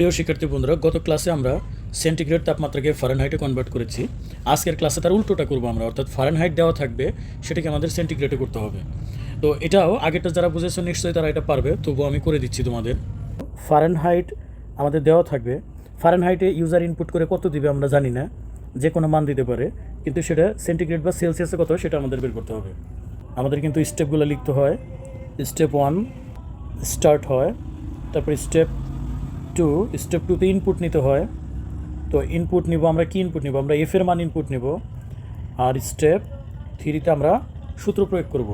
প্রিয় শিক্ষার্থী বন্ধুরা, গত ক্লাসে আমরা সেন্টিগ্রেড তাপমাত্রাকে ফারেনহাইটে কনভার্ট করেছি। আজকের ক্লাসে তার উল্টোটা করব আমরা, অর্থাৎ ফারেনহাইট দেওয়া থাকবে, সেটাকে আমাদের সেন্টিগ্রেডে করতে হবে। তো এটাও আগেরটা যারা বুঝেছ, নিশ্চয়ই তারা এটা পারবে, তবুও আমি করে দিচ্ছি তোমাদের। ফারেনহাইট আমাদের দেওয়া থাকবে। ফারেনহাইটে ইউজার ইনপুট করে কত দিবে আমরা জানি না, যে কোনো মান দিতে পারে, কিন্তু সেটা সেন্টিগ্রেড বা সেলসিয়াসে কত, সেটা আমাদের বের করতে হবে। আমাদের কিন্তু স্টেপগুলো লিখতে হয়। স্টেপ ওয়ান স্টার্ট হয়। তারপরে স্টেপ টু স্টেপ টুতে ইনপুট নিতে হয়। তো ইনপুট নিব আমরা কি ইনপুট নিব? আমরা এফের মান ইনপুট নিব। আর স্টেপ থ্রিতে আমরা সূত্র প্রয়োগ করব।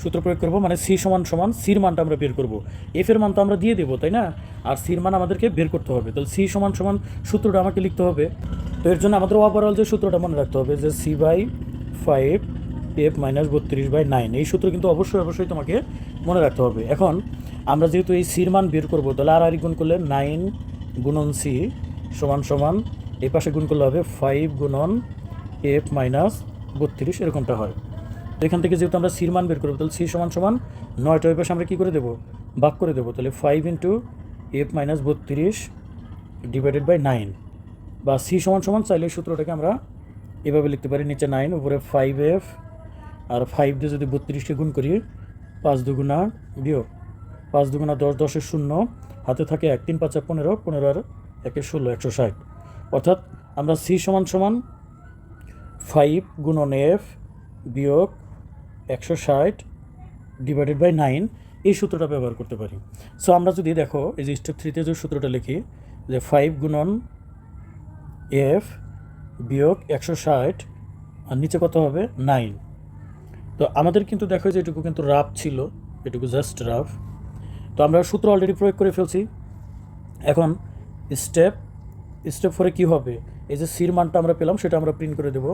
সূত্র প্রয়োগ করব মানে সি সমান সমান সির মানটা আমরা বের করব। এফের মান তো আমরা দিয়ে দেবো, তাই না? আর সির মান আমাদেরকে বের করতে হবে। তাহলে সি সমান সমান সূত্রটা আমাকে লিখতে হবে। তো এর জন্য আমাদের ওভারঅল যে সূত্রটা মনে রাখতে হবে যে C by five F minus বত্রিশ বাই নাইন এই সূত্র কিন্তু অবশ্যই অবশ্যই তোমাকে মনে রাখতে হবে। এখন আমরা যেহেতু এই সির মান বের করব, তাহলে আর আর গুণ করলে নাইন গুণন সি সমান সমান, এই পাশে গুণ করলে হবে ফাইভ গুণন এফ মাইনাস বত্রিশ, এরকমটা হয়। তো এখান থেকে যেহেতু আমরা সির মান বের করব, তাহলে সি সমান সমান নয়টা, ওই পাশে আমরা কী করে দেবো? ভাগ করে দেবো, তাহলে ফাইভ ইন্টু এফ মাইনাস বত্রিশ ডিভাইডেড বাই নাইন। বা সি সমান সমান চাইলে সূত্রটাকে আমরা এভাবে লিখতে পারি, নিচে নাইন, উপরে ফাইভ এফ, আর ফাইভ দিয়ে যদি বত্রিশকে গুণ করি, পাঁচ দুগুণা বিয়োগ। পাঁচ দুগুণা দশ দশের শূন্য, হাতে থাকে এক, তিন, পাঁচা পনেরো পনেরো আর একে ষোলো, একশো ষাট। অর্থাৎ আমরা সি সমান সমান ফাইভ গুণন এফ বিয়োগ একশো ষাট ডিভাইডেড বাই নাইন এই সূত্রটা ব্যবহার করতে পারি। সো আমরা যদি দেখো, এই যে স্টেপ থ্রিতে যে সূত্রটা লিখি, যে ফাইভ গুণন এফ বিয়োগ একশো ষাট আর নিচে কত হবে? নাইন তো আমাদের কিন্তু দেখো যে এটুকু কিন্তু রাফ ছিল, এটুকু জাস্ট রাফ তো আমরা সূত্র অলরেডি প্রয়োগ করে ফেলছি। এখন স্টেপ স্টেপ ফোরে কী হবে? এই যে সির মানটা আমরা পেলাম, সেটা আমরা প্রিন্ট করে দেবো।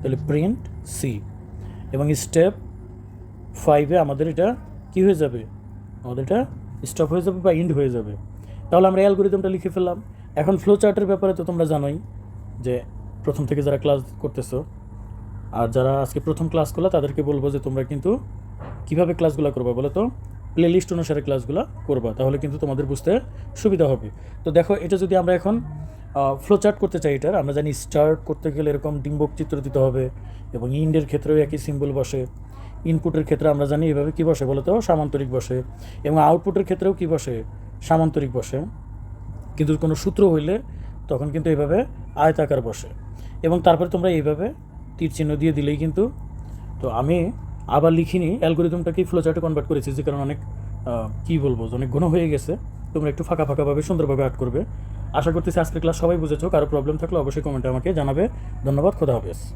তাহলে প্রিন্ট সি এবং স্টেপ ফাইভে আমাদের এটা কী হয়ে যাবে? আমাদের এটা স্টপ হয়ে যাবে বা ইন্ড হয়ে যাবে। তাহলে আমরা অ্যালগোরিদমটা লিখে ফেললাম। এখন ফ্লো চার্টের ব্যাপারে তো তোমরা জানোই যে প্রথম থেকে যারা ক্লাস করতেছো, আর যারা আজকে প্রথম ক্লাস করল, তাদেরকে বলব যে তোমরা কিন্তু কীভাবে ক্লাসগুলো করবা বলো তো? প্লে লিস্ট অনুসারে ক্লাসগুলো করবা, তাহলে কিন্তু তোমাদের বুঝতে সুবিধা হবে। তো দেখো, এটা যদি আমরা এখন ফ্লো চার্ট করতে চাই এটার, আমরা জানি স্টার্ট করতে গেলে এরকম ডিম্বক চিত্র দিতে হবে এবং ইন্ডের ক্ষেত্রেও একই সিম্বল বসে। ইনপুটের ক্ষেত্রে আমরা জানি এভাবে কী বসে বলতো? সামান্তরিক বসে। এবং আউটপুটের ক্ষেত্রেও কী বসে? সামান্তরিক বসে। কিন্তু কোনো সূত্র হইলে তখন কিন্তু এইভাবে আয়তাকার বসে। এবং তারপরে তোমরা এইভাবে তীর চিহ্ন দিয়ে দিলেই কিন্তু, তো আমি আবার লিখিনি অ্যালগোরিদমটাকে ফ্লোচার্টে কনভার্ট করেছি যে কারণে অনেক কী বলব অনেক ঘন হয়ে গেছে। তোমরা একটু ফাঁকা ফাঁকাভাবে সুন্দরভাবে আর্ট করবে। আশা করতেছি আজকের ক্লাস সবাই বুঝেছ। কারও প্রবলেম থাকলে অবশ্যই কমেন্টে আমাকে জানাবে। ধন্যবাদ, খোদা হাফেজ।